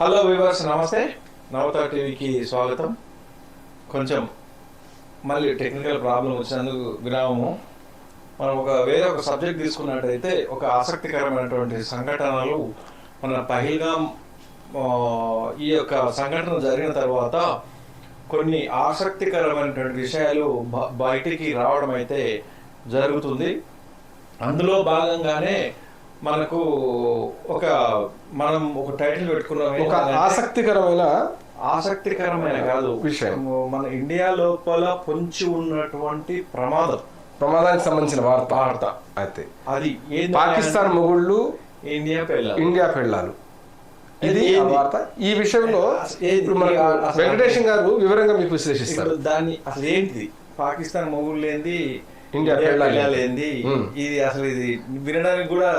Hello viewers నమస్తే. నవత టీవీకి స్వాగతం. కొంచెం మళ్ళీ టెక్నికల్ ప్రాబ్లం వచ్చినందుకు విరామము. మనం ఒక వేరే ఒక సబ్జెక్ట్ తీసుకున్నట్టయితే ఒక ఆసక్తికరమైనటువంటి సంఘటనలు మన పహిల్గాం ఈ యొక్క సంఘటన జరిగిన తర్వాత కొన్ని ఆసక్తికరమైనటువంటి విషయాలు బ- బయటికి రావడం అయితే జరుగుతుంది. అందులో భాగంగానే మనకు ఒక మనం ఒక టైటిల్ పెట్టుకున్నాం ఒక ఆసక్తికరమైన ఆసక్తికరమైన కాదు. విషయం. మన ఇండియా లోపల పొంచి ఉన్నటువంటి ప్రమాదం. ప్రమాదానికి సంబంధించిన వార్త. వార్త. అయితే. అది పాకిస్తాన్ మొగుళ్ళు ఇండియా పెళ్ళ ఇండియా పెళ్ళాలు. ఇది వార్త. ఈ విషయంలో? ఇప్పుడు వెంకటేశం గారు వివరంగా మీకు విశ్లేషిస్తారు. దాన్ని అసలు ఏంటిది? పాకిస్తాన్ మొగుళ్ళు ఏంది? ఇండియా. ఇది అసలు ఇది వినడానికి కూడా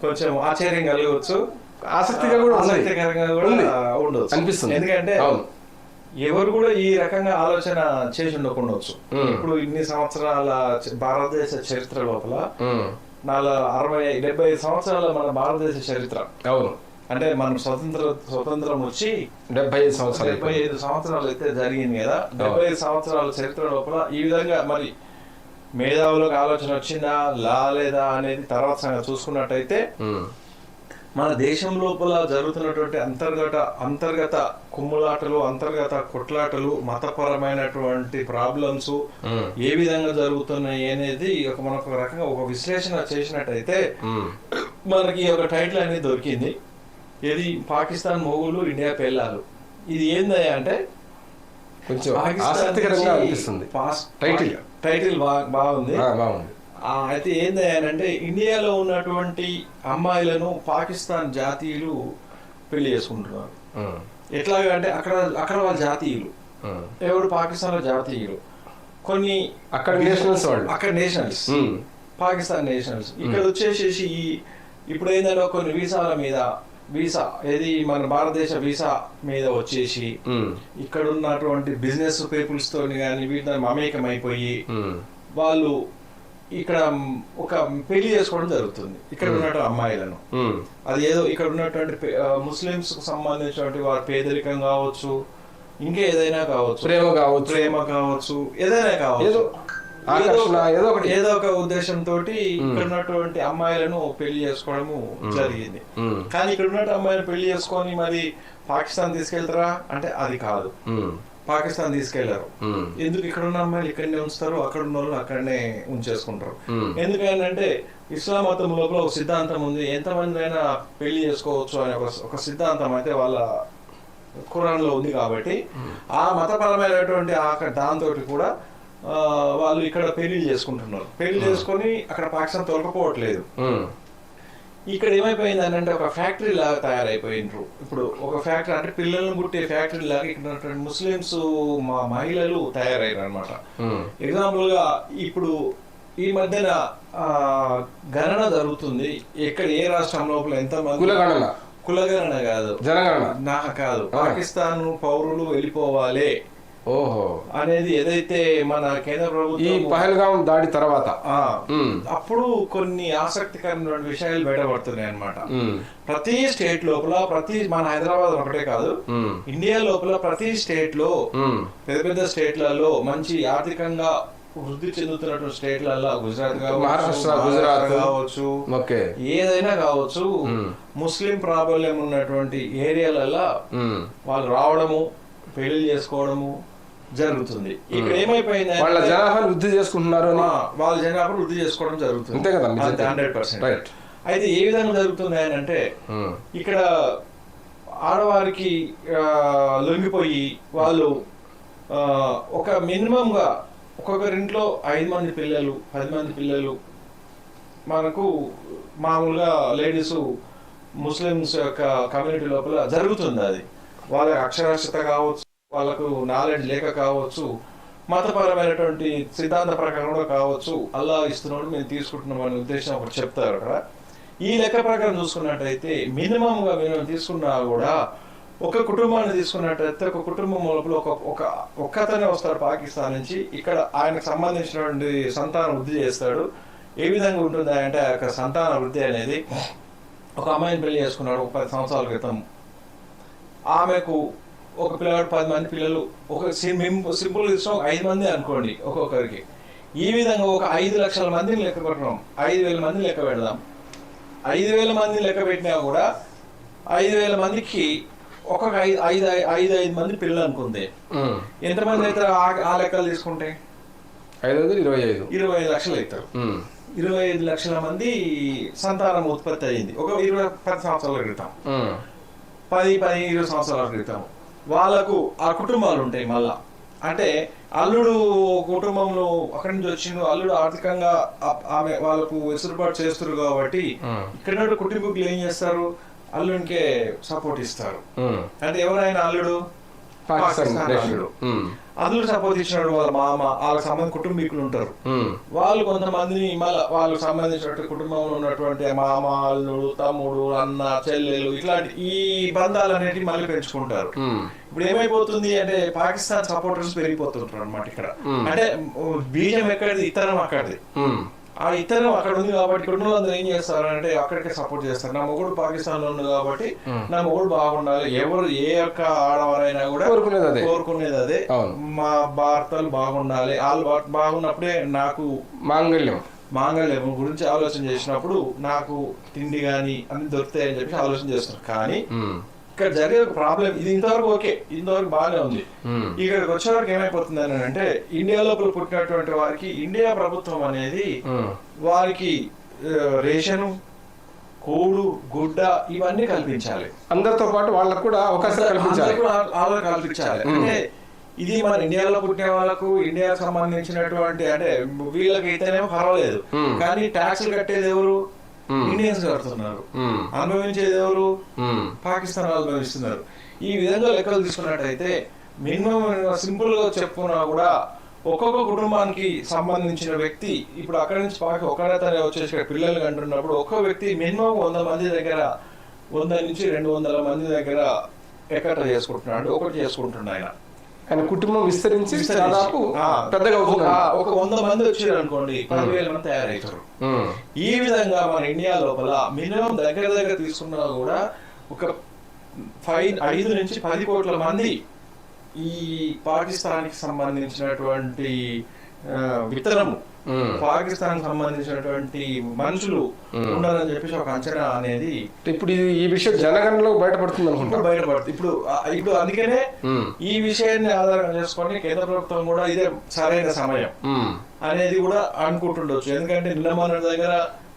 కొంచెం ఆశ్చర్యం కలగవచ్చు. ఆసక్తిగా కూడా. ఆసక్తికరంగా కూడా ఉంది. ఉండొచ్చు అనిపిస్తుంది. ఎందుకంటే అవును. ఎవరు కూడా ఈ రకంగా ఆలోచన చేసి ఉండకుండొచ్చు. మ్మ్. ఇప్పుడు ఇన్ని సంవత్సరాల భారతదేశ చరిత్ర లోపల నాలుగు అరవై డెబ్బై సంవత్సరాల మన భారతదేశ చరిత్ర. అవును. అంటే మనం స్వతంత్ర స్వతంత్రం వచ్చి డెబ్బై ఐదు సంవత్సరాలు డెబ్బై. ఐదు సంవత్సరాలు అయితే జరిగింది కదా. డెబ్బై ఐదు సంవత్సరాల చరిత్ర లోపల ఈ విధంగా మరి మేధావులకు ఆలోచన వచ్చిందా లా లేదా అనేది తర్వాత సంగతి చూసుకున్నట్టయితే మన దేశం లోపల జరుగుతున్నటువంటి అంతర్గత అంతర్గత కుమ్ములాటలు అంతర్గత కొట్లాటలు మతపరమైనటువంటి ప్రాబ్లమ్స్ ఏ విధంగా జరుగుతున్నాయి అనేది ఒక మనకు ఒక రకంగా ఒక విశ్లేషణ చేసినట్టయితే మనకి ఒక టైటిల్ అనేది దొరికింది. ఇది పాకిస్తాన్ మొగులు ఇండియా పెళ్ళాలు ఇది ఏందయ్యా అంటే కొంచెం ఆసక్తికరంగా అనిపిస్తుంది. Pass- title. టైటిల్ బాగుంది. బాగుంది. అయితే ఏందంటే ఇండియాలో ఉన్నటువంటి అమ్మాయిలను పాకిస్తాన్ జాతీయులు పెళ్ళి చేసుకుంటున్నారు. ఉమ్, ఎట్లాగా అంటే అక్కడ అక్కడ వాళ్ళ జాతీయులు. ఎవరు పాకిస్తాన్లో జాతీయులు? కొన్ని అక్కడ నేషనల్స్ వాళ్ళు. అక్కడ నేషనల్స్. పాకిస్తాన్ నేషనల్స్. ఇక్కడ వచ్చేసేసి ఈ ఇప్పుడు ఏంటంటే కొన్ని వీసాల మీద వీసా ఏది మన భారతదేశ వీసా మీద వచ్చేసి ఇక్కడ ఉన్నటువంటి బిజినెస్ పీపుల్స్ తోని కానీ వీటితో మమేకం అయిపోయి వాళ్ళు ఇక్కడ ఒక పెళ్ళి చేసుకోవడం జరుగుతుంది. ఇక్కడ ఉన్నటువంటి అమ్మాయిలను. అది ఏదో ఇక్కడ ఉన్నటువంటి ముస్లిమ్స్కు సంబంధించినటువంటి వారి పేదరికం కావచ్చు ఇంకా ఏదైనా కావచ్చు. ప్రేమ కావచ్చు. ప్రేమ కావచ్చు ఏదైనా కావచ్చు. ఏదో ఆకర్షణ, ఏదో ఒకటి. ఏదో ఒక ఉద్దేశంతో ఇక్కడ ఉన్నటువంటి అమ్మాయిలను పెళ్ళి చేసుకోవడము జరిగింది. కానీ ఇక్కడ ఉన్నటువంటి అమ్మాయిలను పెళ్ళి చేసుకొని మరి పాకిస్తాన్ తీసుకెళ్తారా? అంటే అది కాదు. పాకిస్తాన్ తీసుకెళ్ళారు. ఎందుకు ఇక్కడ ఉన్న అమ్మాయిలు ఇక్కడనే ఉంచుతారు? అక్కడ ఉన్న వాళ్ళు అక్కడనే ఉంచేసుకుంటారు. ఎందుకంటే ఇస్లాం మతం లోపల ఒక సిద్ధాంతం ఉంది. ఎంతమంది అయినా పెళ్ళి చేసుకోవచ్చు అనే ఒక సిద్ధాంతం అయితే వాళ్ళ ఖురాన్లో ఉంది కాబట్టి ఆ మతపరమైనటువంటి ఆ దాంతో కూడా వాళ్ళు ఇక్కడ పెళ్ళి చేసుకుంటున్నారు. పెళ్ళి చేసుకొని అక్కడ పాకిస్తాన్ తొలకపోవట్లేదు. ఇక్కడ ఏమైపోయింది అని అంటే ఒక ఫ్యాక్టరీ లాగా తయారైపోయినరు. ఇప్పుడు ఒక ఫ్యాక్టరీ అంటే పిల్లలను పుట్టే ఫ్యాక్టరీ లాగా ఇక్కడ ఉన్నటువంటి ముస్లిమ్స్ మా మహిళలు తయారయ్యారు అనమాట ఎగ్జాంపుల్గా ఇప్పుడు ఈ మధ్యన గణన జరుగుతుంది. ఎక్కడ ఏ రాష్ట్రం లోపల ఎంత కులగణన కులగణన కాదు. జనగణన. నా కాదు. పాకిస్తాన్ పౌరులు వెళ్ళిపోవాలి. ఓహో. అనేది ఏదైతే మన కేంద్ర ఈ ప్రభుత్వం పహల్గాం దాడి తర్వాత. అప్పుడు కొన్ని ఆసక్తికరమైన విషయాలు బయటపడుతున్నాయి అన్నమాట. ఉమ్, ప్రతి స్టేట్ లోపల ప్రతి మన హైదరాబాద్ ఒకటే కాదు ఇండియా లోపల ప్రతి స్టేట్లో పెద్ద పెద్ద స్టేట్లలో మంచి ఆర్థికంగా వృద్ధి చెందుతున్నటువంటి స్టేట్లలో గుజరాత్ కావచ్చు మహారాష్ట్ర, గుజరాత్. కావచ్చు ఓకే. ఏదైనా కావచ్చు. ముస్లిం ప్రాబల్యం ఉన్నటువంటి ఏరియాలలో వాళ్ళు రావడము పెళ్ళి చేసుకోవడము జరుగుతుంది. ఇక్కడ ఏమైపోయింది వాళ్ళ అంటే, జనాభాను వృద్ధి చేసుకుంటున్నారు వాళ్ళ జనాభా వృద్ధి చేసుకోవడం జరుగుతుంది. అంతే కదా. Hundred percent. రైట్ అయితే ఏ విధంగా జరుగుతుంది అని అంటే ఇక్కడ ఆడవారికి లొంగిపోయి వాళ్ళు ఒక మినిమంగా ఒక్కొక్కరింట్లో ఐదు మంది పిల్లలు పది మంది పిల్లలు మనకు మామూలుగా లేడీస్ ముస్లిమ్స్ యొక్క కమ్యూనిటీ లోపల జరుగుతుంది అది. వాళ్ళ అక్షరాస్యత కావచ్చు వాళ్ళకు నాలెడ్జ్ లేక కావచ్చు మతపరమైనటువంటి సిద్ధాంత ప్రకారం కూడా కావచ్చు అల్లా ఇస్తున్నాడు మేము తీసుకుంటున్నాం అనే ఉద్దేశం ఒకటి చెప్తారు అక్కడ. ఈ లెక్క ప్రకారం చూసుకున్నట్టయితే మినిమంగా మేము మినిమం తీసుకున్నా కూడా ఒక కుటుంబాన్ని తీసుకున్నట్టయితే ఒక కుటుంబం లోపల ఒక ఒక ఒక్కతనే వస్తాడు పాకిస్తాన్ నుంచి. ఇక్కడ ఆయనకు సంబంధించినటువంటి సంతానం వృద్ధి చేస్తాడు. ఏ విధంగా ఉంటుంది అంటే ఆ యొక్క సంతాన వృద్ధి అనేది ఒక అమ్మాయిని పెళ్ళి చేసుకున్నాడు ఒక పది సంవత్సరాల క్రితం. ఆమెకు ఒక పిల్లవాడు పది మంది పిల్లలు ఒక సింపుల్ ఇష్టం ఐదు మంది అనుకోండి ఒక్కొక్కరికి. ఈ విధంగా ఒక ఐదు లక్షల మందిని లెక్క పెట్టడం ఐదు వేల మందిని లెక్క పెడదాం. ఐదు వేల మందిని లెక్క పెట్టినా కూడా ఐదు వేల మందికి ఒక్కొక్క ఐదు ఐదు ఐదు ఐదు మంది పిల్లలు అనుకుంది. ఎంతమంది అవుతారు ఆ- లెక్కలు తీసుకుంటే? ఐదు వందలు ఇరవై ఐదు. ఇరవై ఐదు లక్షలు అవుతారు. ఇరవై ఐదు లక్షల మంది సంతానం ఉత్పత్తి అయింది ఒక ఇరవై పది సంవత్సరాల క్రితం. పది పది ఇరవై సంవత్సరాల క్రితం. వాళ్ళకు ఆ కుటుంబాలు ఉంటాయి మళ్ళా అంటే అల్లుడు కుటుంబంలో అక్కడి నుంచి వచ్చిండు అల్లుడు ఆర్థికంగా ఆమె వాళ్ళకు వెసులుబాటు చేస్తారు కాబట్టి. ఇక్కడ కుటుంబీకులు ఏం చేస్తారు అల్లుడికే సపోర్ట్ ఇస్తారు. అంటే ఎవరైనా అల్లుడు పాకిస్తాన్. అల్లుడు సపోర్ట్ ఇచ్చినాడు వాళ్ళ మామ వాళ్ళకి సంబంధించిన కుటుంబీకులు ఉంటారు. వాళ్ళు కొంతమందిని మళ్ళీ వాళ్ళకు సంబంధించినటువంటి కుటుంబంలో ఉన్నటువంటి మామ అల్లుడు తమ్ముడు అన్న చెల్లెలు ఇట్లాంటి ఈ బంధాలు అనేటివి మళ్ళీ పెంచుకుంటారు. ఇప్పుడు ఏమైపోతుంది అంటే పాకిస్తాన్ సపోర్టర్స్ పెరిగిపోతుంటారు అనమాట ఇక్కడ. అంటే బీజం ఎక్కడిది ఇతరం అక్కడిది. ఆ ఇతరం అక్కడ ఉంది కాబట్టి ఇక్కడ ఉన్న వాళ్ళందరూ ఏం చేస్తారు అంటే అక్కడికే సపోర్ట్ చేస్తారు నా మొగుడు పాకిస్తాన్లో ఉంది కాబట్టి. నా మొగుడు బాగుండాలి ఎవరు ఏ యొక్క ఆడవారైనా కూడా కోరుకునేది అదే. కోరుకునేది అదే. మా భర్తలు బాగుండాలి వాళ్ళు బాగున్నప్పుడే నాకు మాంగళ్యం మాంగళ్యం గురించి ఆలోచన చేసినప్పుడు నాకు తిండి గాని అన్ని దొరుకుతాయని చెప్పి ఆలోచన చేస్తున్నారు కానీ. ఇక్కడ జరిగే ఒక ప్రాబ్లం ఇది ఇంతవరకు ఓకే ఇంతవరకు బాగానే ఉంది ఉమ్. ఇక్కడికి వచ్చే వరకు ఏమైపోతుంది అని అంటే ఇండియా లోపల పుట్టినటువంటి వారికి ఇండియా ప్రభుత్వం అనేది ఉమ్. వారికి రేషను కూడు గుడ్డ ఇవన్నీ కల్పించాలి అందరితో పాటు వాళ్ళకు కూడా అవకాశం కల్పించాలి ఆలోచన కల్పించాలి మ్మ్. అంటే ఇది మన ఇండియాలో పుట్టిన వాళ్ళకు ఇండియాకు సంబంధించినటువంటి అంటే వీళ్ళకి అయితేనేమో పర్వాలేదు. కానీ ట్యాక్స్లు కట్టేది ఎవరు. ఇండియన్స్ కడుతున్నారు. అనుభవించేది ఎవరు. పాకిస్తాన్ వాళ్ళు అనుభవిస్తున్నారు ఈ విధంగా లెక్కలు తీసుకున్నట్టయితే మినిమం సింపుల్గా చెప్పుకున్నా కూడా ఒక్కొక్క కుటుంబానికి సంబంధించిన వ్యక్తి ఇప్పుడు అక్కడి నుంచి పాకి ఒకరే తనే వచ్చేసి పిల్లలు అంటున్నప్పుడు ఒక్కొక్క వ్యక్తి మినిమం వంద మంది దగ్గర వంద నుంచి రెండు వందల మంది దగ్గర ఎక్కడ చేసుకుంటున్నాడు? ఒకటి చేసుకుంటున్నాడు ఆయన ఆయన కుటుంబం విస్తరించి దాదాపు పెద్దగా అవుతుంది ఒక- వంద మంది వచ్చారు అనుకోండి పదివేల మంది తయారవుతారు. ఈ విధంగా మన ఇండియా లోపల మినిమం దగ్గర దగ్గర తీసుకున్నా కూడా ఒక ఫైవ్ ఐదు నుంచి పది కోట్ల మంది ఈ పాకిస్తాన్కి సంబంధించినటువంటి విత్తనము. పాకిస్తాన్ సంబంధించినటువంటి మనుషులు. ఉండాలని చెప్పేసి ఒక అంచనా అనేది ఇప్పుడు ఇది ఈ విషయం జనగణలో బయటపడుతుంది అనుకుంటా బయటపడుతుంది ఇప్పుడు ఇప్పుడు అందుకనే. ఈ విషయాన్ని ఆధారం చేసుకొని కేంద్ర ప్రభుత్వం కూడా ఇదే సరైన సమయం. అనేది కూడా అనుకుంటుండొచ్చు ఎందుకంటే నిన్న మన దగ్గర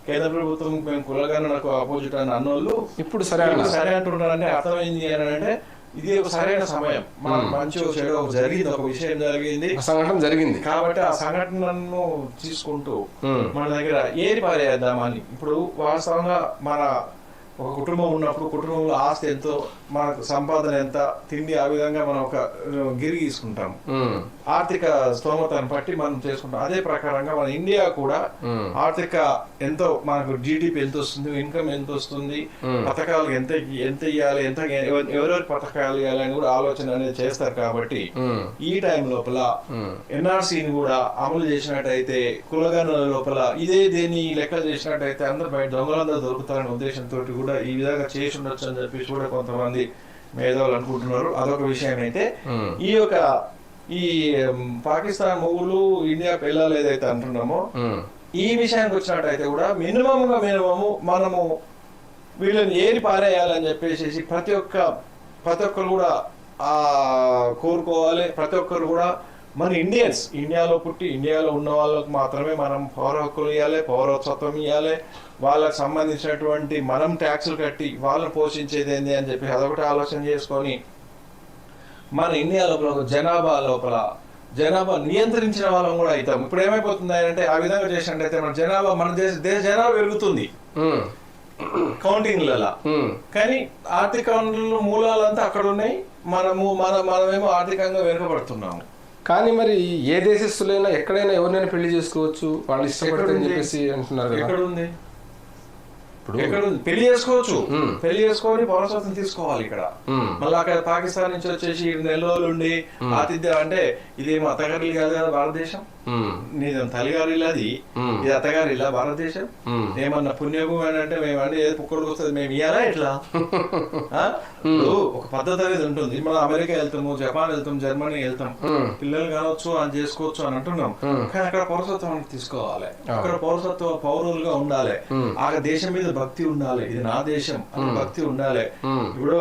కేంద్ర ప్రభుత్వం మేము కులగణనకు ఆపోజిట్ అని అన్నోళ్ళు ఇప్పుడు సరే సరే అంటున్నారంటే అర్థమైంది అని అంటే ఇది ఒక సరైన సమయం మన. మంచి చెడు జరిగింది ఒక విషయం జరిగింది సంఘటన జరిగింది కాబట్టి ఆ సంఘటనను తీసుకుంటూ. మన దగ్గర ఏరి పారేద్దామని ఇప్పుడు వాస్తవంగా మన ఒక కుటుంబం ఉన్నప్పుడు కుటుంబంలో ఆస్తి ఎంతో మనకు సంపాదన ఎంత తిండి ఆ విధంగా మనం ఒక గిరి తీసుకుంటాం. ఆర్థిక స్తోమతను బట్టి మనం చేసుకుంటాం అదే ప్రకారంగా మన ఇండియా కూడా. ఆర్థిక ఎంతో మనకు జీడిపి ఎంత వస్తుంది ఇన్కమ్ ఎంత వస్తుంది. పథకాలు ఎంత ఎంత ఇవ్వాలి ఎంత ఎవ- ఎవరెవరి పథకాలు ఇవ్వాలి అని కూడా ఆలోచన అనేది చేస్తారు కాబట్టి. ఈ టైం లోపల. ఎన్ఆర్సీని కూడా అమలు చేసినట్టయితే కులగణన లోపల ఇదే దేని లెక్క చేసినట్టయితే అందరు బయట దొంగలందరూ దొరుకుతారనే ఉద్దేశంతో కూడా ఈ విధంగా చేసి ఉండొచ్చు అని చెప్పేసి కూడా కొంతమంది మేధావులు అనుకుంటున్నారు అదొక విషయం అయితే. ఈ యొక్క ఈ పాకిస్తాన్ మొగులు ఇండియా పిల్లలు ఏదైతే అంటున్నామో. ఈ విషయానికి వచ్చినట్టయితే కూడా మినిమం గా మినిమము మనము వీళ్ళని ఏరి పారేయాలని చెప్పేసి ప్రతి ఒక్క ప్రతి ఒక్కరు కూడా ఆ కోరుకోవాలి ప్రతి ఒక్కరు కూడా మన ఇండియన్స్ ఇండియాలో పుట్టి ఇండియాలో ఉన్న వాళ్ళకు మాత్రమే మనం పౌర హక్కులు ఇవ్వాలి పౌరసత్వం ఇవ్వాలి వాళ్ళకి సంబంధించినటువంటి మనం ట్యాక్సులు కట్టి వాళ్ళని పోషించేది ఏంది అని చెప్పి అదొకటి ఆలోచన చేసుకొని మన ఇండియా లోపల జనాభా లోపల జనాభా నియంత్రించిన వాళ్ళం కూడా అవుతాం. ఇప్పుడు ఏమైపోతుంది అంటే ఆ విధంగా చేసినట్టయితే మన జనాభా మన దేశ దేశ జనాభా పెరుగుతుంది. కౌంటింగ్లలో. కానీ ఆర్థిక మూలాలంతా అక్కడ ఉన్నాయి. మనము మన మనమేమో ఆర్థికంగా వెనుకబడుతున్నాము. కానీ మరి ఏ దేశస్తులైనా ఎక్కడైనా ఎవరినైనా పెళ్ళి చేసుకోవచ్చు? వాళ్ళు ఇష్టపడితే అని ఎక్కడుంది? చెప్పేసి అంటున్నారు కదా. ఇప్పుడు? పెళ్ళి చేసుకోవచ్చు. పెళ్ళి చేసుకొని పౌరసత్వం తీసుకోవాలి ఇక్కడ. మళ్ళీ అక్కడ పాకిస్తాన్ నుంచి వచ్చేసి నెల రోజులు ఉండి ఆతిథ్యం అంటే ఇది మా అత్తగారి ఇల్లు కాదు కదా భారతదేశం మ్మ్. నీది తల్లిగారి ఇల్లు అది. ఇది అత్తగారి ఇల్లా భారతదేశం. ఏమన్నా పుణ్యభూమి అని అంటే మేము అంటే ఏది పుక్కడికి వస్తుంది మేము ఆ? ఇప్పుడు ఒక పద్ధతి అనేది ఉంటుంది మనం అమెరికా వెళ్తాము జపాన్ వెళ్తాం జర్మనీ వెళ్తాం. పిల్లలు కావచ్చు అని చేసుకోవచ్చు అని అంటున్నాం. కానీ అక్కడ పౌరసత్వం తీసుకోవాలి. అక్కడ పౌరసత్వ పౌరులుగా ఉండాలి. ఆ దేశం మీద భక్తి ఉండాలి ఇది నా దేశం అని భక్తి ఉండాలి. ఇప్పుడు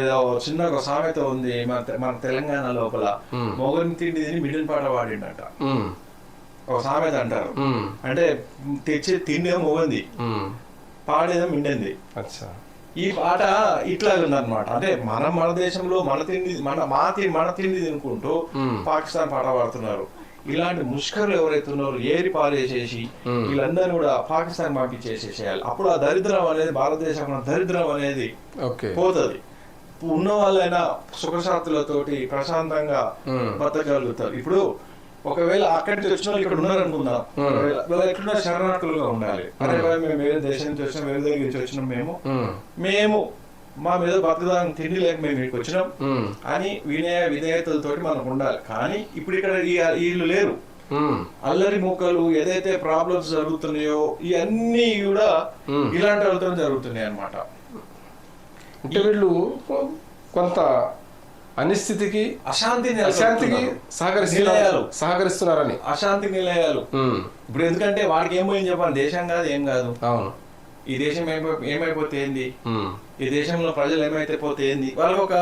ఏదో చిన్న ఒక సామెత ఉంది మన మన తెలంగాణ లోపల. మొగని తిండి తిని మిడిల్ పాట పాడిండట. ఒక సామెత అంటారు. అంటే తెచ్చే తిండే మొగంది. పాడేదో మిండింది ఈ పాట ఇట్లా ఉందన్నమాట అంటే మనం మన దేశంలో మన తిండి మన మా తిండి మన తిండి తినుకుంటూ. పాకిస్తాన్ పాట పాడుతున్నారు ఇలాంటి ముష్కర్లు ఎవరైతే ఉన్నారో ఏరి పారేసేసి. వీళ్ళందరినీ కూడా పాకిస్తాన్ పంపించేసేసేయాలి అప్పుడు ఆ దరిద్రం అనేది భారతదేశంలో దరిద్రం అనేది పోతుంది ఉన్న వాళ్ళైనా సుఖశాంతులతోటి ప్రశాంతంగా. బతకగలుగుతారు ఇప్పుడు ఒకవేళ అక్కడి నుంచి వచ్చిన వాళ్ళు ఇక్కడ ఉన్నారు అనుకుందాం మ్మ్. ఒకవేళ వీళ్ళు ఎట్లున్నా శరణార్థులుగా ఉండాలి భాయ్, మేము వేరే దేశం నుంచి వచ్చినాం వేరే దగ్గర నుంచి వచ్చినాం మేము మ్మ్. మా మీద బతకడానికి తిండి లేక మేము ఇక్కడికి వచ్చినాం. అని వినయ విధేయతలతోటి మనకు ఉండాలి. కానీ ఇప్పుడు ఇక్కడ వీళ్ళు లేరు. అల్లరి మూకలు ఏదైతే ప్రాబ్లమ్స్ జరుగుతున్నాయో ఇవన్నీ కూడా. ఇలాంటి వాళ్ళతో జరుగుతున్నాయి అన్నమాట. అంటే వీళ్ళు కొంత అనిస్థితికి అశాంతిని అశాంతికి నిలయాలు. సహకరిస్తున్నారు సహకరిస్తున్నారని. అశాంతి నిలయాలు. ఇప్పుడు ఎందుకంటే వాడికి ఏం పోయింది చెప్పాలి దేశం కాదు ఏం కాదు. అవును. ఈ దేశం ఏమై- ఏమైపోతే ఏంది. ఈ దేశంలో ప్రజలు ఏమైతే పోతే ఏంది వాళ్ళకి ఒక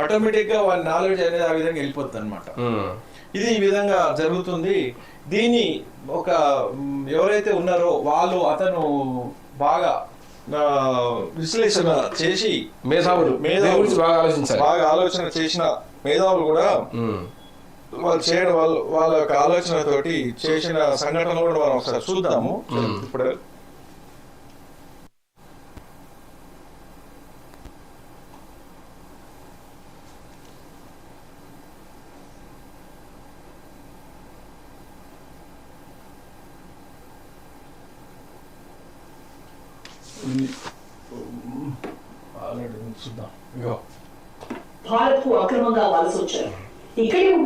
ఆటోమేటిక్గా వాళ్ళ నాలెడ్జ్ అనేది ఆ విధంగా వెళ్ళిపోతుంది అనమాట. ఇది ఈ విధంగా జరుగుతుంది దీన్ని ఒక ఎవరైతే ఉన్నారో వాళ్ళు అతను బాగా విశ్లేషణ చేసి మేధావులు దీని గురించి బాగా ఆలోచించాలి బాగా ఆలోచన చేసిన మేధావులు కూడా. వాళ్ళు చేయడం వాళ్ళు వాళ్ళ యొక్క ఆలోచనతోటి చేసిన సంఘటనలు కూడా మనం ఒకసారి చూద్దాము. ఇప్పుడు ఆల్రెడీ చూద్దాం ఇగో భారత్కు అక్రమంగా వలస వచ్చారు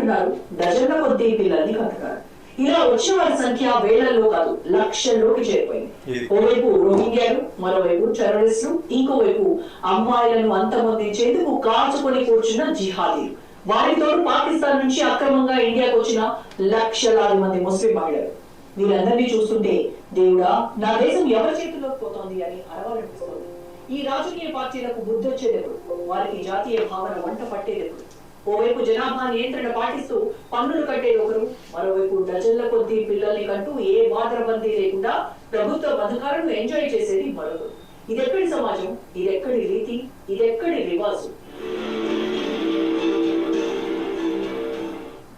ఇక్కడే ఉంటున్నారు డజన్ల కొద్దీ పిల్లల్ని కట్టున్నారు ఇలా వచ్చిన వారి సంఖ్య వేలల్లో కాదు లక్షల్లోకి చేరిపోయింది. ఓవైపు రోహింగ్యాలు మరోవైపు టెర్రరిస్టులు ఇంకోవైపు అమ్మాయిలను అంతమొందించేందుకు కాచుకొని కూర్చున్న జిహాదీలు. వారితో పాకిస్తాన్ నుంచి అక్రమంగా ఇండియాకు వచ్చిన లక్షలాది మంది ముస్లిం మహిళలు. వీరందరినీ చూస్తుంటే దేవుడా నా దేశం ఎవరి చేతుల్లోకి పోతోంది అని అరవాలనిపిస్తోంది ఈ రాజకీయ పార్టీలకు బుద్ధి వచ్చేదెప్పుడు వారికి జాతీయ భావన వంట పట్టేదెప్పుడు ఓవైపు జనాభా నియంత్రణ పాటిస్తూ పన్నులు కట్టేది ఒకరు మరోవైపు డజన్ల కొద్దీ పిల్లల్ని కంటూ ఏ బాధరబందీ లేకుండా ప్రభుత్వ పథకాలను ఎంజాయ్ చేసేది మరొకరు. ఇదెక్కడి సమాజం? ఇదెక్కడి రీతి? ఇదెక్కడి రివాజు?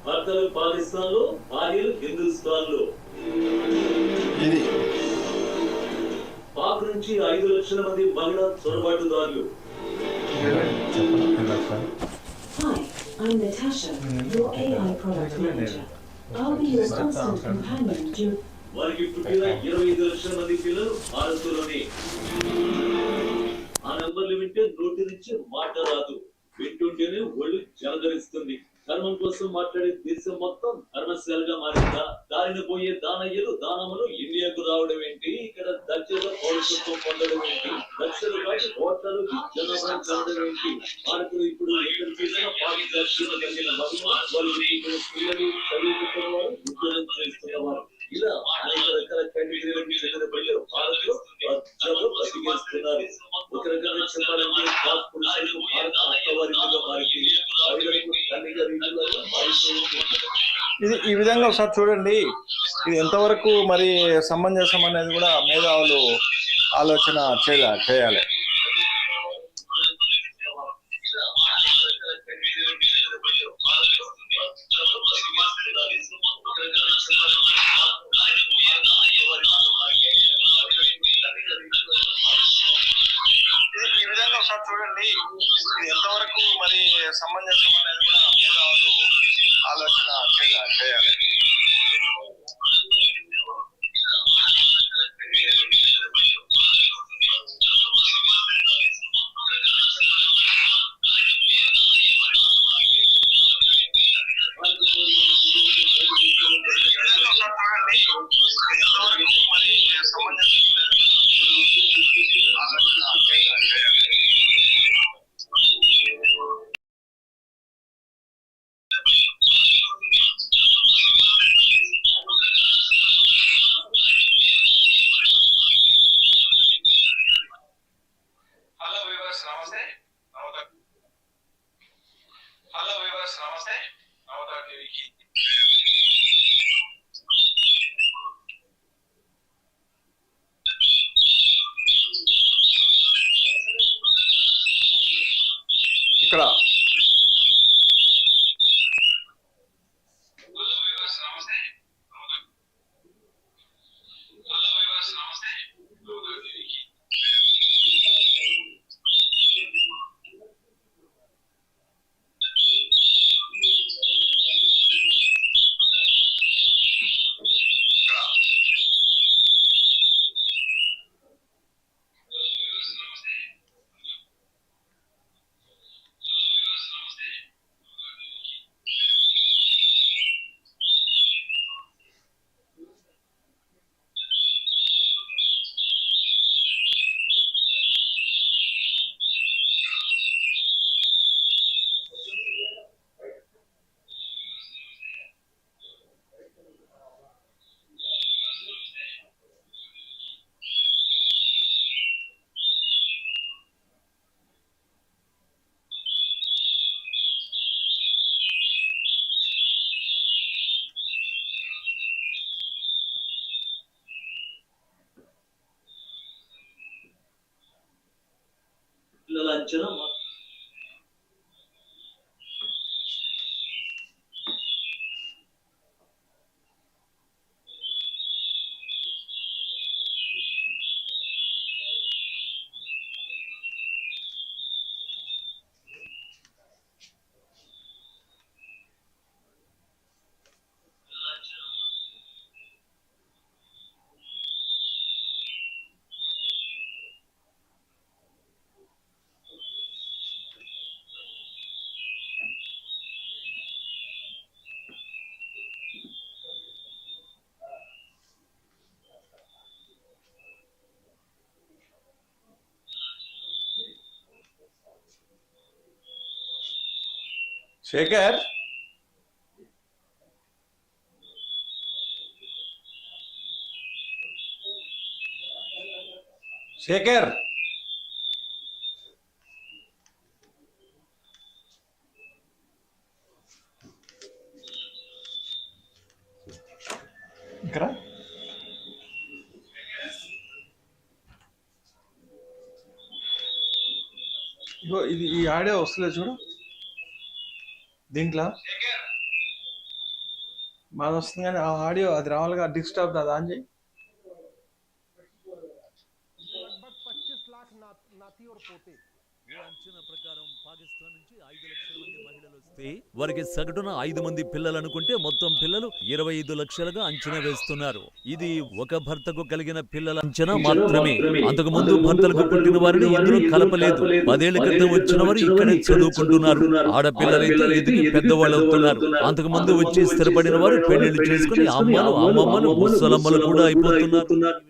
భర్తలు పాకిస్తాన్లో భార్యలు హిందుస్థాన్లో ఇది. పాక్ నుంచి ఐదు లక్షల మంది మహిళా చొరబాటుదారులు. I'm Natasha, your AI product manager. I'll be your constant companion during వారికి పుట్టిన ఇరవై ఐదు లక్షల మంది పిల్లలు భారత్లోనే ఆ నంబర్లు వింటే నోటి నుంచి మాట రాదు వింటుంటేనే ఒళ్ళు జలధరిస్తుంది ధర్మం కోసం మాట్లాడే దేశం మొత్తం ధర్మశాలగా మారిందా? దారిన పోయే దానయ్యలు దానములు ఇండియాకు రావడం ఏంటి? ఇక్కడ దక్షిణ పౌరసత్వం పొందడం ఏంటి? లక్షల కాటి ఓట్లను జనాభా చదవడం ఏంటి? భారతీయులు ఇప్పుడు ఎక్కడ చూసినా పాకిస్తాన్ తగిన వాళ్ళు ఇప్పుడు పిల్లలు వారు ఉద్యోగం చేస్తున్నవారు. ఇలా అనేక రకాల కేటగిరీలకు చెందిన ప్రజలు భారత్లో దర్జాగా బతికేస్తున్నారు ఒక రకంగా చెప్పాలంటే పాక్ పురుషులకు భారత అత్తవారిగా మారింది మహిళలకు కన్నిగా రీతులుగా మారిపోయింది ఇది ఈ విధంగా ఒకసారి చూడండి. ఇది ఎంతవరకు మరి సమంజసం అనేది కూడా మేధావులు ఆలోచన చేయాలి చేయాలి. ఇది ఈ విధంగా చూడండి. ఇది ఎంతవరకు మరి సమంజసం అనేది కూడా మేధావులు ఆలోచన చేయాలి చేయాలి హలో వివర్స్ నమస్తే నవతా టీవీకి ఇక్కడ పిల్లల అంచనా శేఖర్? శేఖర్? ఇక్కడ? ఇగో ఇది ఈ ఆడియో వస్తలేదు చూడు. దీంట్లో మాది వస్తుంది కానీ ఆ ఆడియో అది రావాలిగా డిస్టర్బ్ అది ఆన్ చేయి लगभग 25 लाख ना- नाती और पोते ఓ అంచనా ప్రకారం పాకిస్తాన్ నుంచి ఐదు లక్షల మంది మహిళలు వస్తే వారికి సగటున ఐదు మంది పిల్లలు అనుకుంటే మొత్తం పిల్లలు ఇరవై ఐదు లక్షలుగా అంచనా వేస్తున్నారు. ఇది ఒక భర్తకు కలిగిన పిల్లల అంచనా మాత్రమే. అంతకు ముందు భర్తలకు పుట్టిన వారిని ఇందులో కలపలేదు. పదేళ్ళ క్రితం వచ్చిన వారు ఇక్కడే చదువుకుంటున్నారు. ఆడపిల్లలైతే ఎదిగి పెద్దవాళ్ళు అవుతున్నారు. అంతకు ముందు వచ్చి స్థిరపడిన వారు పెళ్ళిళ్ళు చేసుకుని అమ్మలు అమ్మమ్మలు ముసలమ్మలు కూడా అయిపోతున్నారు.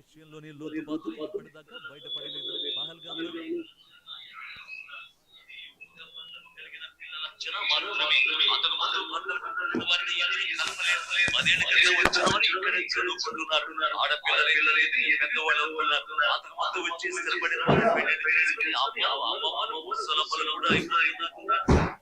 మాత్రమే అంతకు ముందు భర్తలకు పుట్టిన వారిని ఎవరిని కలపలేదు. పదేళ్ళ క్రితం వచ్చిన వారు ఇక్కడే చదువుకుంటున్నారు ఆడపిల్లలైతే పెద్దవాళ్ళు అవుతున్నారు అంతకు ముందు వచ్చి స్థిరపడిన వారు పెళ్ళిళ్ళు చేసుకుని అమ్మలు అమ్మమ్మలు ముసలమ్మలు కూడా అయిపోతున్నారు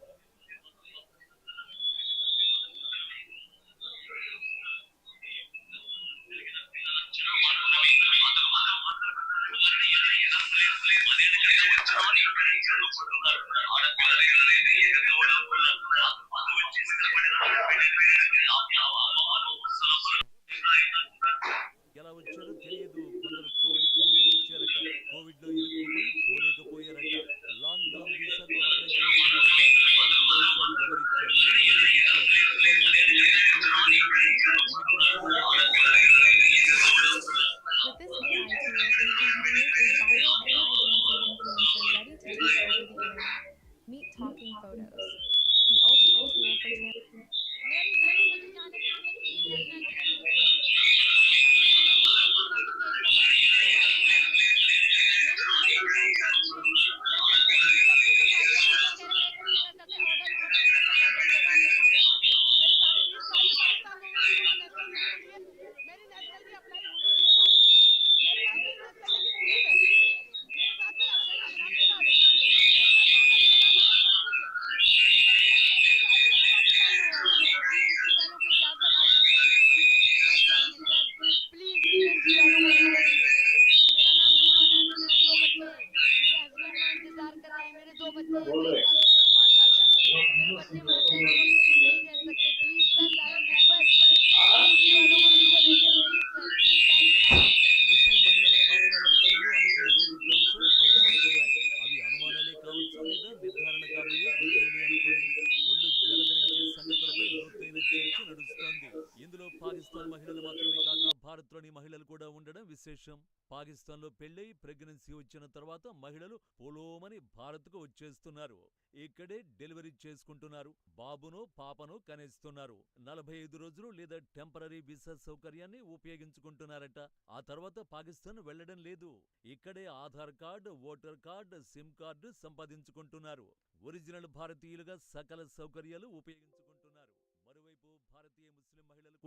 చర్చ ఇందులో పాకిస్తాన్ మహిళలు మాత్రమే కాక భారత్లోని మహిళలు కూడా ఉండడం విశేషం. పాకిస్తాన్లో పెళ్ళై ప్రెగ్నెన్సీ వచ్చిన తర్వాత మహిళలు పొలోమని భారత్కు వచ్చేస్తున్నారు. ఇక్కడే డెలివరీ చేసుకుంటున్నారు. బాబును పాపను కనేస్తున్నారు. నలభై ఐదు రోజులు లేదా టెంపరీ వీసా సౌకర్యాన్ని ఉపయోగించుకుంటున్నారట. ఆ తర్వాత పాకిస్తాన్ వెళ్ళడం లేదు. ఇక్కడే Aadhaar card voter card SIM card సంపాదించుకుంటున్నారు. Original భారతీయులుగా సకల సౌకర్యాలు ఉపయోగించుకుంటున్నారు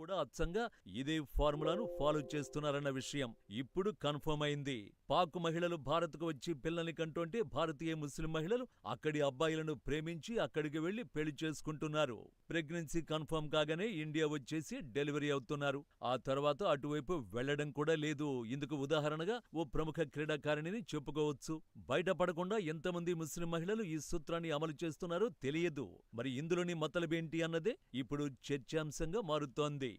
కూడా అచ్చంగా ఇదే ఫార్ములాను ఫాలో చేస్తున్నారన్న విషయం ఇప్పుడు కన్ఫర్మ్ అయింది. పాక్ మహిళలు భారత్కు వచ్చి పిల్లల్ని కంటుంటే భారతీయ ముస్లిం మహిళలు అక్కడి అబ్బాయిలను ప్రేమించి అక్కడికి వెళ్ళి పెళ్ళి చేసుకుంటున్నారు. ప్రెగ్నెన్సీ కన్ఫర్మ్ కాగానే ఇండియా వచ్చేసి డెలివరీ అవుతున్నారు. ఆ తర్వాత అటువైపు వెళ్ళడం కూడా లేదు. ఇందుకు ఉదాహరణగా ఓ ప్రముఖ క్రీడాకారిణిని చెప్పుకోవచ్చు. బయటపడకుండా ఎంతమంది ముస్లిం మహిళలు ఈ సూత్రాన్ని అమలు చేస్తున్నారో తెలియదు. మరి ఇందులోని మతలబేంటి అన్నదే ఇప్పుడు చర్చాంశంగా మారుతోంది.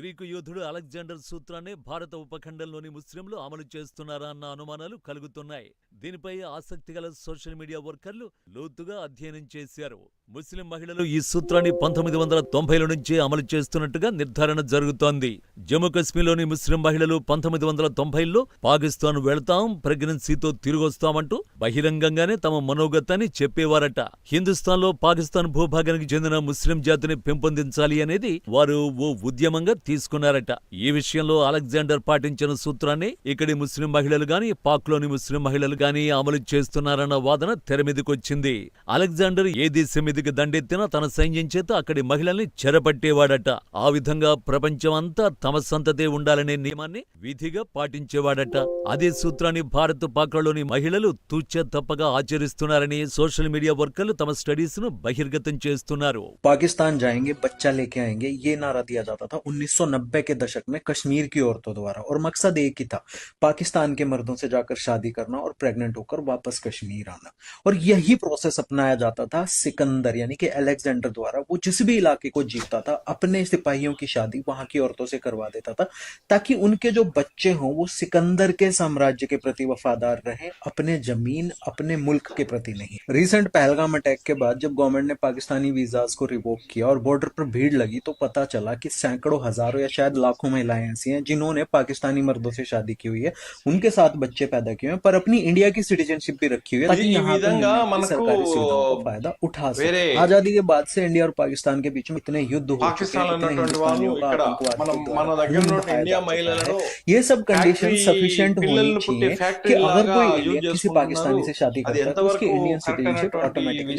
గ్రీకు యోధుడు అలెగ్జాండర్ సూత్రాన్ని భారత ఉపఖండంలోని ముస్లింలు అమలు చేస్తున్నారా అన్న అనుమానాలు కలుగుతున్నాయి. దీనిపై ఆసక్తి గల సోషల్ మీడియా వర్కర్లు లోతుగా అధ్యయనం చేశారు. ముస్లిం మహిళలు ఈ సూత్రాన్ని పంతొమ్మిది వందల తొంభైల నుంచి అమలు చేస్తున్నట్టుగా నిర్ధారణ జరుగుతోంది. జమ్మూ కశ్మీర్లోని ముస్లిం మహిళలు పంతొమ్మిది వందల తొంభైలో పాకిస్తాన్ వెళతాం ప్రెగ్నెన్సీతో తిరిగొస్తామంటూ బహిరంగంగానే తమ మనోగతాన్ని చెప్పేవారట. హిందుస్థాన్లో పాకిస్తాన్ భూభాగానికి చెందిన ముస్లిం జాతిని పెంపొందించాలి అనేది వారు ఓ ఉద్యమంగా తీసుకున్నారట. ఈ విషయంలో అలెగ్జాండర్ పాటించిన సూత్రాన్ని ఇక్కడి ముస్లిం మహిళలు గాని పాక్లోని ముస్లిం మహిళలు గాని అమలు చేస్తున్నారన్న వాదన తెరమీదకొచ్చింది అలెగ్జాండర్ ఏ దేశం మీదకి దండెత్తినా తన సైన్యం చేత అక్కడి మహిళల్ని చెరపట్టేవాడట. ఆ విధంగా ప్రపంచమంతా తమ సంతతే ఉండాలనే నియమాన్ని విధిగా పాటించేవాడట. అదే సూత్రాన్ని భారత్ పాక్లలోని మహిళలు తూచ తప్పగా ఆచరిస్తున్నారని సోషల్ మీడియా వర్కర్లు తమ స్టడీస్ను బహిర్గతం చేస్తున్నారు. పాకిస్తాన్ జాయింగే బచ్చా లేకే ఆయంగే ఏ నారా దియా జాతా 1990 के दशक में कश्मीर की औरतों द्वारा, और मकसद एक ही था, पाकिस्तान के मर्दों से जाकर शादी करना और प्रेग्नेंट होकर वापस कश्मीर आना। और यही प्रोसेस अपनाया जाता था सिकंदर, यानी कि अलेक्जेंडर द्वारा। वो जिस भी इलाके को जीतता था, अपने सिपाहियों की शादी वहाँ की औरतों से करवा देता था, ताकि उनके जो बच्चे हों, वो सिकंदर के साम्राज्य के प्रति वफादार रहे, अपने ज़मीन, अपने मुल्क के प्रति नहीं। रिसेंट पहलगाम अटैक के बाद जब गवर्नमेंट ने पाकिस्तानी वीजाज को रिवोक किया और बॉर्डर पर भीड़ लगी तो पता चला कि सैकड़ों, हज़ारों हज़ारों या शायद लाखों महिलाएँ ऐसी हैं जिन्होंने पाकिस्तानी मर्दों से शादी की हुई है। उनके साथ बच्चे पैदा किए हैं पर अपनी इंडिया की सिटीजनशिप भी रखी हुई है। सरकारी सुविधाओं का फ़ायदा उठा सके। आज़ादी के बाद से इंडिया और पाकिस्तान के बीच में इतने युद्ध हो चुके ये सब कंडीशन सफिशियंट होनी चाहिए कि अगर कोई किसी पाकिस्तानी से शादी करता है तो उसकी Indian citizenship automatic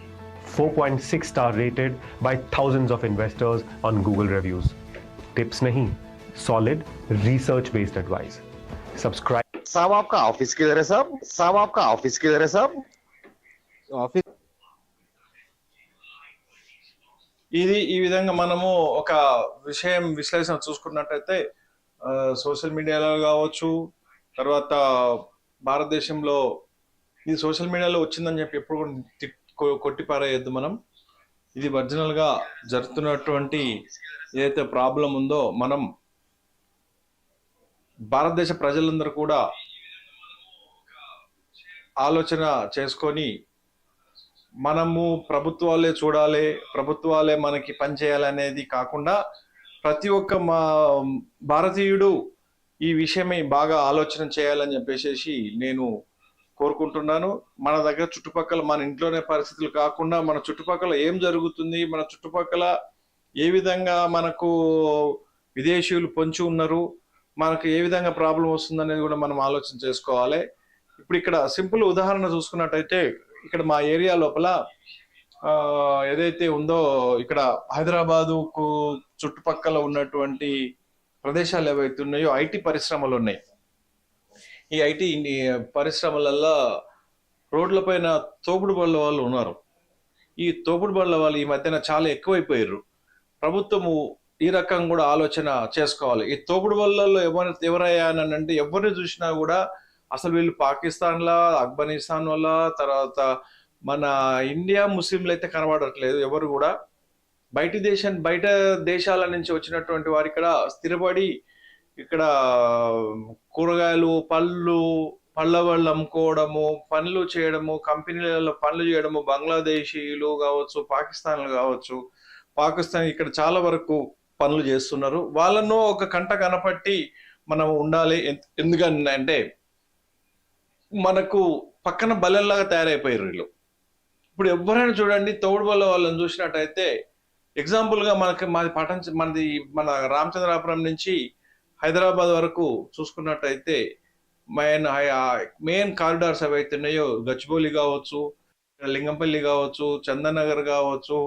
4.6 star rated by thousands of investors on Google reviews. Tips नहीं solid research based advice subscribe साहब आपका ऑफिस किधर है साहब साहब आपका ऑफिस किधर है साहब ऑफिस ఇది ఈ విధంగా మనము ఒక విషయం విశ్లేషణ చూసుకున్నట్టయితే సోషల్ మీడియాలో కావచ్చు తర్వాత భారతదేశంలో ఇది సోషల్ మీడియాలో వచ్చిందని చెప్పి ఎప్పుడు కూడా తి- కొ- కొట్టిపారేయద్దు మనం. ఇది ఒరిజినల్గా జరుగుతున్నటువంటి ఏదైతే ప్రాబ్లం ఉందో మనం భారతదేశ ప్రజలందరూ కూడా ఆలోచన చేసుకొని మనము ప్రభుత్వాలే చూడాలి ప్రభుత్వాలే మనకి పనిచేయాలనేది కాకుండా ప్రతి ఒక్క మా భారతీయుడు ఈ విషయమై బాగా ఆలోచన చేయాలని చెప్పేసి నేను కోరుకుంటున్నాను. మన దగ్గర చుట్టుపక్కల మన ఇంట్లోనే పరిస్థితులు కాకుండా మన చుట్టుపక్కల ఏం జరుగుతుంది మన చుట్టుపక్కల ఏ విధంగా మనకు విదేశీయులు పొంచి ఉన్నారు మనకు ఏ విధంగా ప్రాబ్లం వస్తుంది అనేది కూడా మనం ఆలోచన చేసుకోవాలి. ఇప్పుడు ఇక్కడ సింపుల్ ఉదాహరణ చూసుకున్నట్టయితే ఇక్కడ మా ఏరియా లోపల ఏదైతే ఉందో ఇక్కడ హైదరాబాదుకు చుట్టుపక్కల ఉన్నటువంటి ప్రదేశాలు ఏవైతే ఉన్నాయో ఐటీ పరిశ్రమలు ఉన్నాయి. ఈ ఐటీ పరిశ్రమలల్లో రోడ్లపైన తోపుడు బళ్ళ వాళ్ళు ఉన్నారు. ఈ తోపుడు బళ్ళ వాళ్ళు ఈ మధ్యన చాలా ఎక్కువైపోయారు ప్రభుత్వము ఈ రకం కూడా ఆలోచన చేసుకోవాలి. ఈ తోపుడు బళ్ళల్లో ఎవరు ఎవరయ్యా అని అంటే ఎవరిని చూసినా కూడా అసలు వీళ్ళు పాకిస్తాన్లా ఆఫ్ఘనిస్తాన్ వల్ల తర్వాత మన ఇండియా ముస్లింలు అయితే కనబడట్లేదు ఎవరు కూడా. బయట దేశం బయట దేశాల నుంచి వచ్చినటువంటి వారు ఇక్కడ స్థిరపడి ఇక్కడ కూరగాయలు పళ్ళు పళ్ళ వాళ్ళు అమ్ముకోవడము పనులు చేయడము కంపెనీలలో పనులు చేయడము బంగ్లాదేశీలు కావచ్చు పాకిస్తాన్లు కావచ్చు పాకిస్తాన్ ఇక్కడ చాలా వరకు పనులు చేస్తున్నారు. వాళ్ళను ఒక కంట కనపట్టి మనం ఉండాలి. ఎందుకంటే ఎందుకని అంటే మనకు పక్కన బలెల్లాగా తయారైపోయారు వీళ్ళు. ఇప్పుడు ఎవరైనా చూడండి తోడు బల్ల వాళ్ళని చూసినట్టయితే ఎగ్జాంపుల్గా మనకి మాది పటం మనది మన రామచంద్రాపురం నుంచి హైదరాబాద్ వరకు చూసుకున్నట్టయితే మెయిన్ మెయిన్ కారిడార్స్ ఏవైతే ఉన్నాయో గచ్చిబౌలి కావచ్చు లింగంపల్లి కావచ్చు చందనగర్ కావచ్చు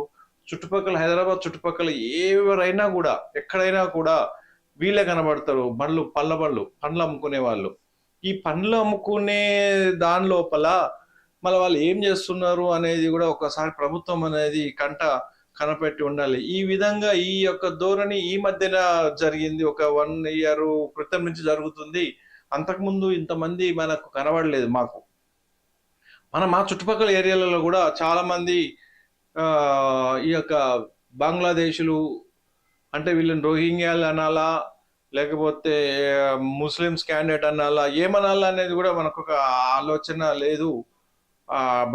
చుట్టుపక్కల హైదరాబాద్ చుట్టుపక్కల ఎవరైనా కూడా ఎక్కడైనా కూడా వీళ్ళే కనబడతారు. బండ్లు పళ్ళ బండ్లు పండ్లు అమ్ముకునే వాళ్ళు. ఈ పండ్లు అమ్ముకునే దాని లోపల మళ్ళీ వాళ్ళు ఏం చేస్తున్నారు అనేది కూడా ఒకసారి ప్రభుత్వం అనేది కంట కనపెట్టి ఉండాలి. ఈ విధంగా ఈ యొక్క ధోరణి ఈ మధ్యన జరిగింది. ఒక వన్ ఇయర్ క్రితం నుంచి జరుగుతుంది. అంతకుముందు ఇంతమంది మనకు కనబడలేదు మాకు. మన మా చుట్టుపక్కల ఏరియాలలో కూడా చాలా మంది ఈ యొక్క బంగ్లాదేశులు అంటే వీళ్ళని రోహింగ్యాలు అనాలా లేకపోతే ముస్లిమ్స్ క్యాండిడేట్ అనాలా ఏమనాలా అనేది కూడా మనకు ఒక ఆలోచన లేదు.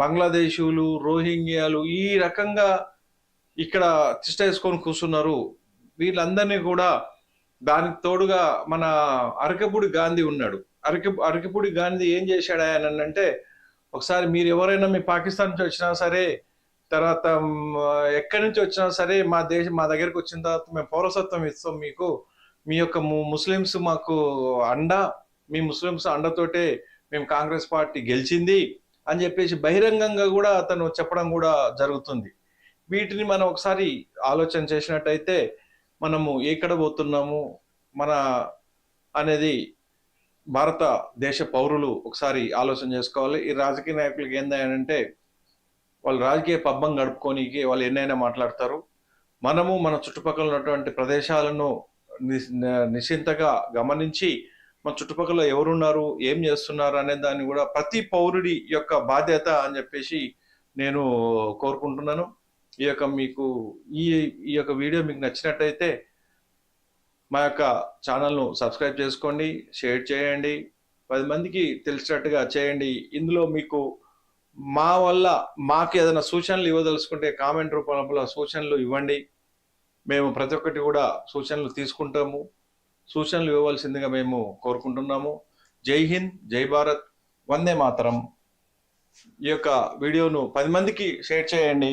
బంగ్లాదేశులు రోహింగ్యాలు ఈ రకంగా ఇక్కడ తిష్ట వేసుకొని కూర్చున్నారు. వీళ్ళందరినీ కూడా దానికి తోడుగా మన అరకపూడి గాంధీ ఉన్నాడు. అరక అరకపూడి గాంధీ ఏం చేశాడు ఆయన అంటే ఒకసారి మీరు ఎవరైనా మీ పాకిస్తాన్ నుంచి వచ్చినా సరే తర్వాత ఎక్కడి నుంచి వచ్చినా సరే మా దేశం మా దగ్గరికి వచ్చిన తర్వాత మేము పౌరసత్వం ఇస్తాం మీకు. మీ యొక్క ము- ముస్లిమ్స్ మాకు అండ మీ ముస్లిమ్స్ అండతోటే మేము కాంగ్రెస్ పార్టీ గెలిచింది అని చెప్పేసి బహిరంగంగా కూడా అతను చెప్పడం కూడా జరుగుతుంది. వీటిని మనం ఒకసారి ఆలోచన చేసినట్టయితే మనము ఎక్కడ పోతున్నాము మన అనేది భారత దేశ పౌరులు ఒకసారి ఆలోచన చేసుకోవాలి. ఈ రాజకీయ నాయకులకి ఏందంటే వాళ్ళు రాజకీయ పబ్బం గడుపుకోనికి వాళ్ళు ఎన్నైనా మాట్లాడతారు. మనము మన చుట్టుపక్కల ఉన్నటువంటి ప్రదేశాలను నిశ్చింతగా గమనించి మన చుట్టుపక్కల ఎవరున్నారు ఏం చేస్తున్నారు అనే దాన్ని కూడా ప్రతి పౌరుడి యొక్క బాధ్యత అని చెప్పేసి నేను కోరుకుంటున్నాను. ఈ యొక్క మీకు ఈ ఈ యొక్క వీడియో మీకు నచ్చినట్టయితే మా యొక్క ఛానల్ను సబ్స్క్రైబ్ చేసుకోండి షేర్ చేయండి పది మందికి తెలిసినట్టుగా చేయండి. ఇందులో మీకు మా వల్ల మాకు ఏదైనా సూచనలు ఇవ్వదలుచుకుంటే కామెంట్ రూపంలో సూచనలు ఇవ్వండి. మేము ప్రతి ఒక్కటి కూడా సూచనలు తీసుకుంటాము. సూచనలు ఇవ్వవలసిందిగా మేము కోరుకుంటున్నాము. జై హింద్ జై భారత్ వందే మాతరం. ఈ యొక్క వీడియోను పది మందికి షేర్ చేయండి.